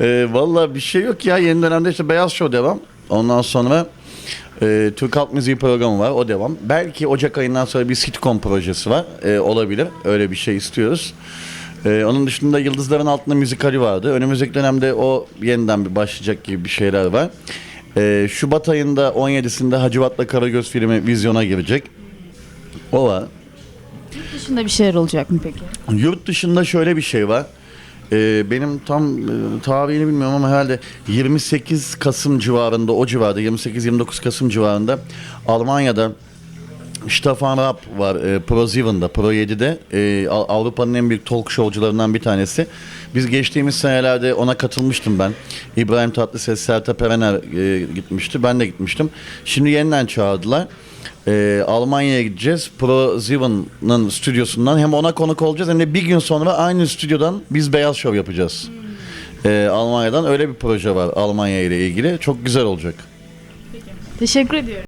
Ee, Valla bir şey yok ya. Yeni dönemde işte Beyaz Show devam. Ondan sonra e, Türk Halk Müziği programı var. O devam. Belki Ocak ayından sonra bir sitcom projesi var. E, olabilir. Öyle bir şey istiyoruz. E, onun dışında Yıldızların Altında müzikali vardı. Önümüzdeki dönemde o yeniden bir başlayacak gibi bir şeyler var. E, Şubat ayında 17'sinde Hacivat'la Karagöz filmi vizyona girecek. O var. Yurt dışında bir şeyler olacak mı peki? Yurt dışında şöyle bir şey var. Ee, benim tam e, tarihini bilmiyorum ama herhalde 28 Kasım civarında o civarda 28-29 Kasım civarında Almanya'da Stefan Raab var e, Pro 7'de, Pro 7'de e, Av- Avrupa'nın en büyük talk showcularından bir tanesi. Biz geçtiğimiz senelerde ona katılmıştım ben. İbrahim Tatlıses, Sertab Erener e, gitmişti. Ben de gitmiştim. Şimdi yeniden çağırdılar. E, Almanya'ya gideceğiz. Pro 7'nin stüdyosundan hem ona konuk olacağız hem de bir gün sonra aynı stüdyodan biz Beyaz Show yapacağız. E, Almanya'dan öyle bir proje var Almanya ile ilgili. Çok güzel olacak. Teşekkür ediyorum.